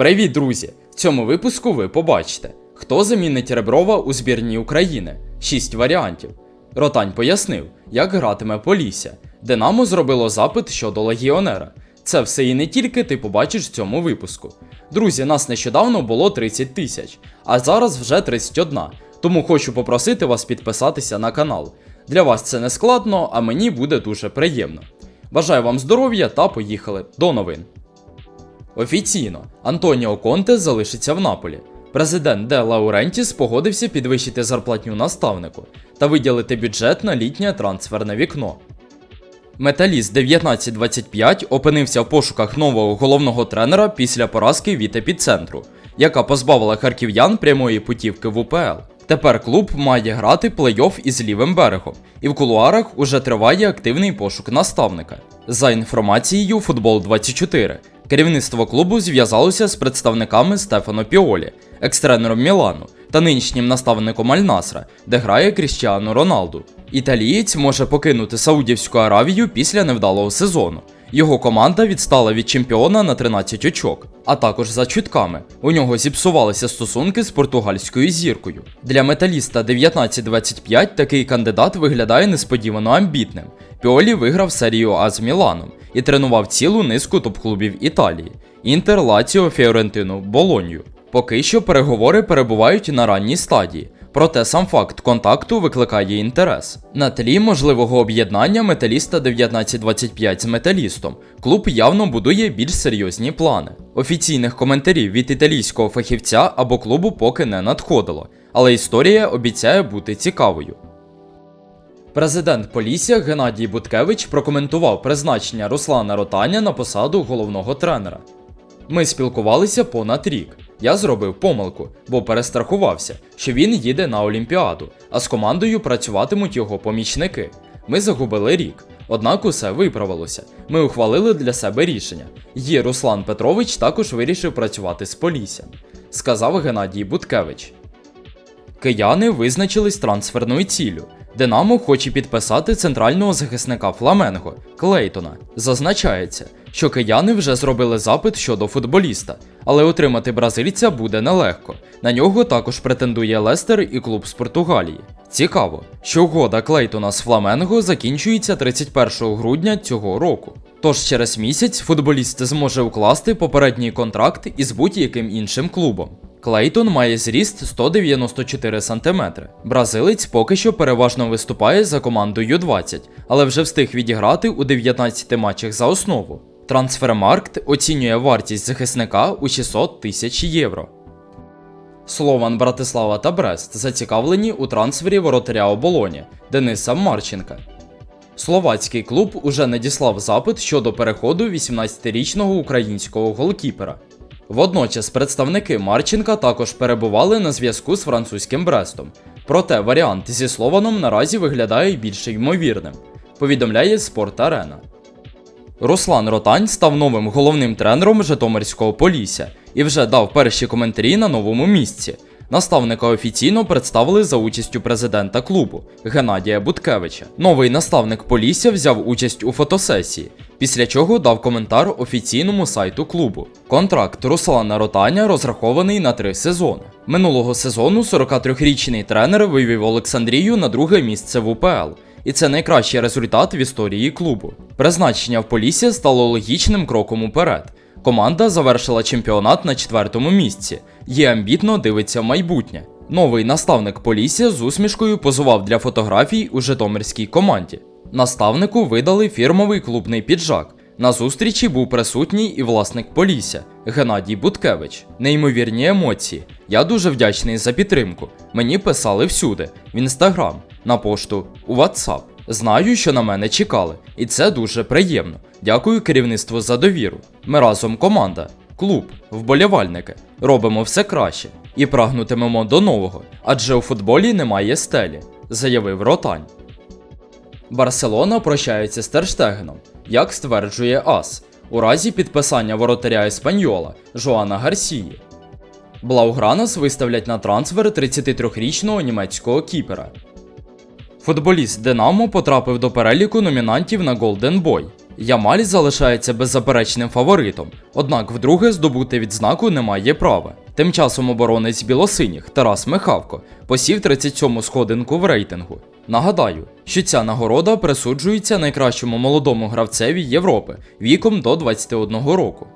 Привіт, друзі! В цьому випуску ви побачите, хто замінить Реброва у збірній України. Шість варіантів. Ротань пояснив, як гратиме Полісся. Динамо зробило запит щодо легіонера. Це все і не тільки ти побачиш в цьому випуску. Друзі, нас нещодавно було 30 тисяч, а зараз вже 31. Тому хочу попросити вас підписатися на канал. Для вас це не складно, а мені буде дуже приємно. Бажаю вам здоров'я та поїхали до новин. Офіційно Антоніо Конте залишиться в Наполі. Президент Де Лаурентіс погодився підвищити зарплатню наставнику та виділити бюджет на літнє трансферне вікно. Металіст 1925 опинився в пошуках нового головного тренера після поразки від епіцентру, яка позбавила харків'ян прямої путівки в УПЛ. Тепер клуб має грати плей-офф із лівим берегом, і в кулуарах уже триває активний пошук наставника. За інформацією Футбол 24 керівництво клубу зв'язалося з представниками Стефано Піолі, екс-тренером Мілану та нинішнім наставником Аль-Насра, де грає Кріштіану Роналду. Італієць може покинути Саудівську Аравію після невдалого сезону. Його команда відстала від чемпіона на 13 очок. А також за чутками у нього зіпсувалися стосунки з португальською зіркою. Для металіста 1925 такий кандидат виглядає несподівано амбітним. Піолі виграв серію А з Міланом і тренував цілу низку топ-клубів Італії: Інтер, Лаціо, Фіорентину, Болонью. Поки що переговори перебувають на ранній стадії. Проте сам факт контакту викликає інтерес. На тлі можливого об'єднання металіста 1925 з металістом клуб явно будує більш серйозні плани. Офіційних коментарів від італійського фахівця або клубу поки не надходило, але історія обіцяє бути цікавою. Президент Полісся Геннадій Буткевич прокоментував призначення Руслана Ротаня на посаду головного тренера. Ми спілкувалися понад рік. Я зробив помилку, бо перестрахувався, що він їде на Олімпіаду, а з командою працюватимуть його помічники. Ми загубили рік, однак усе виправилося. Ми ухвалили для себе рішення. Є Руслан Петрович також вирішив працювати з Поліссям, сказав Геннадій Буткевич. Кияни визначились трансферною ціллю. Динамо хоче підписати центрального захисника Фламенго Клейтона. Зазначається, що кияни вже зробили запит щодо футболіста, але отримати бразильця буде нелегко. На нього також претендує Лестер і клуб з Португалії. Цікаво, що угода Клейтона з Фламенго закінчується 31 грудня цього року. Тож через місяць футболіст зможе укласти попередній контракт із будь-яким іншим клубом. Клейтон має зріст 194 см. Бразилець поки що переважно виступає за команду Ю-20, але вже встиг відіграти у 19 матчах за основу. Трансфермаркт оцінює вартість захисника у 600 тисяч євро. Слован Братислава та Брест зацікавлені у трансфері воротаря оболоні Дениса Марченка. Словацький клуб уже надіслав запит щодо переходу 18-річного українського голкіпера. Водночас представники Марченка також перебували на зв'язку з французьким Брестом. Проте варіант зі Слованом наразі виглядає більш ймовірним, повідомляє Спорт Арена. Руслан Ротань став новим головним тренером Житомирського Полісся і вже дав перші коментарі на новому місці. Наставника офіційно представили за участю президента клубу Геннадія Буткевича. Новий наставник Полісся взяв участь у фотосесії, після чого дав коментар офіційному сайту клубу. Контракт Руслана Ротаня розрахований на три сезони. Минулого сезону 43-річний тренер вивів Олександрію на друге місце в УПЛ. І це найкращий результат в історії клубу. Призначення в Полісся стало логічним кроком уперед. Команда завершила чемпіонат на четвертому місці, є амбітно дивиться в майбутнє. Новий наставник Полісся з усмішкою позував для фотографій у Житомирській команді. Наставнику видали фірмовий клубний піджак. На зустрічі був присутній і власник Полісся Геннадій Буткевич. Неймовірні емоції. Я дуже вдячний за підтримку. Мені писали всюди: в інстаграм, на пошту, у WhatsApp. Знаю, що на мене чекали, і це дуже приємно. Дякую керівництву за довіру. Ми разом команда, клуб, вболівальники. Робимо все краще і прагнутимемо до нового, адже у футболі немає стелі, заявив Ротань. Барселона прощається з Терштегеном, як стверджує АС, у разі підписання воротаря Еспаньола Жоана Гарсії. Блаугранас виставлять на трансфер 33-річного німецького кіпера. Футболіст Динамо потрапив до переліку номінантів на Golden Boy. Ямаль залишається беззаперечним фаворитом, однак вдруге здобути відзнаку не має права. Тим часом оборонець білосиніх Тарас Михавко посів 37-му сходинку в рейтингу. Нагадаю, що ця нагорода присуджується найкращому молодому гравцеві Європи віком до 21 року.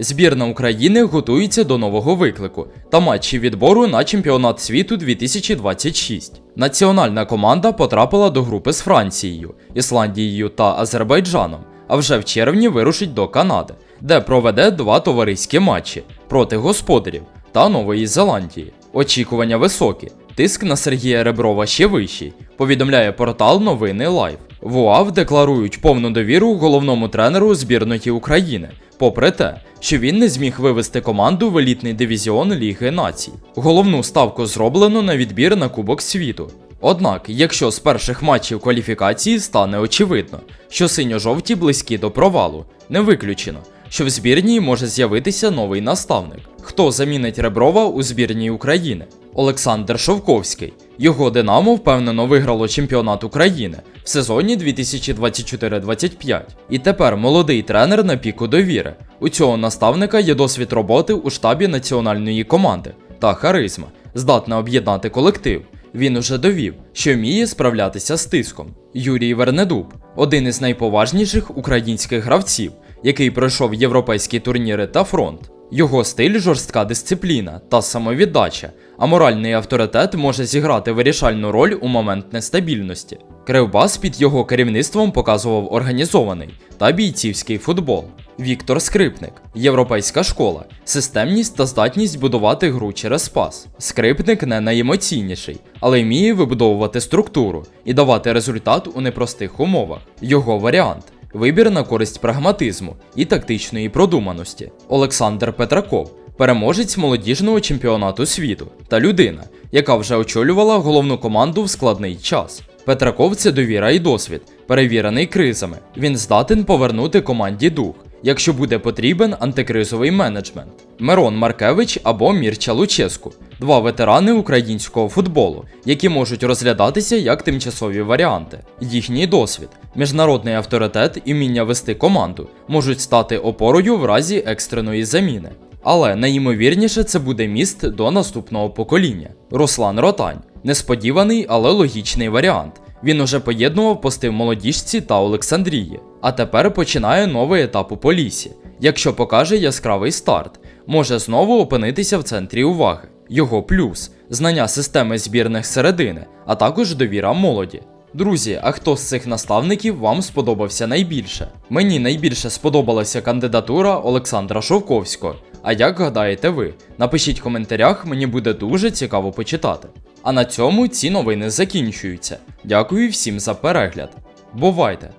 Збірна України готується до нового виклику та матчі відбору на чемпіонат світу 2026. Національна команда потрапила до групи з Францією, Ісландією та Азербайджаном, а вже в червні вирушить до Канади, де проведе два товариські матчі проти господарів та Нової Зеландії. Очікування високі. Тиск на Сергія Реброва ще вищий, повідомляє портал Новини Лайв. В УАВ декларують повну довіру головному тренеру збірної України, попри те, що він не зміг вивести команду в елітний дивізіон Ліги Націй. Головну ставку зроблено на відбір на Кубок світу. Однак, якщо з перших матчів кваліфікації стане очевидно, що синьо-жовті близькі до провалу, не виключено, що в збірній може з'явитися новий наставник. Хто замінить Реброва у збірній України? Олександр Шовковський. Його Динамо впевнено виграло чемпіонат України сезоні 2024-25. І тепер молодий тренер на піку довіри. У цього наставника є досвід роботи у штабі національної команди та харизма, здатна об'єднати колектив. Він уже довів, що вміє справлятися з тиском. Юрій Вернедуб один із найповажніших українських гравців, який пройшов європейські турніри та фронт. Його стиль жорстка дисципліна та самовіддача, а моральний авторитет може зіграти вирішальну роль у момент нестабільності. Кривбас під його керівництвом показував організований та бійцівський футбол. Віктор Скрипник, європейська школа, системність та здатність будувати гру через пас. Скрипник не найемоційніший, але вміє вибудовувати структуру і давати результат у непростих умовах. Його варіант вибір на користь прагматизму і тактичної продуманості. Олександр Петраков, переможець молодіжного чемпіонату світу та людина, яка вже очолювала головну команду в складний час. Петраков це довіра і досвід, перевірений кризами. Він здатен повернути команді дух, якщо буде потрібен антикризовий менеджмент. Мирон Маркевич або Мірча Луческу два ветерани українського футболу, які можуть розглядатися як тимчасові варіанти. Їхній досвід, міжнародний авторитет і вміння вести команду можуть стати опорою в разі екстреної заміни. Але найімовірніше це буде міст до наступного покоління. Руслан Ротань несподіваний, але логічний варіант. Він уже поєднував пости в молодіжці та Олександрії, а тепер починає новий етап у Полісі. Якщо покаже яскравий старт, може знову опинитися в центрі уваги. Його плюс знання системи збірних середини, а також довіра молоді. Друзі, а хто з цих наставників вам сподобався найбільше? Мені найбільше сподобалася кандидатура Олександра Шовковського. А як гадаєте ви? Напишіть в коментарях, мені буде дуже цікаво почитати. А на цьому ці новини закінчуються. Дякую всім за перегляд. Бувайте!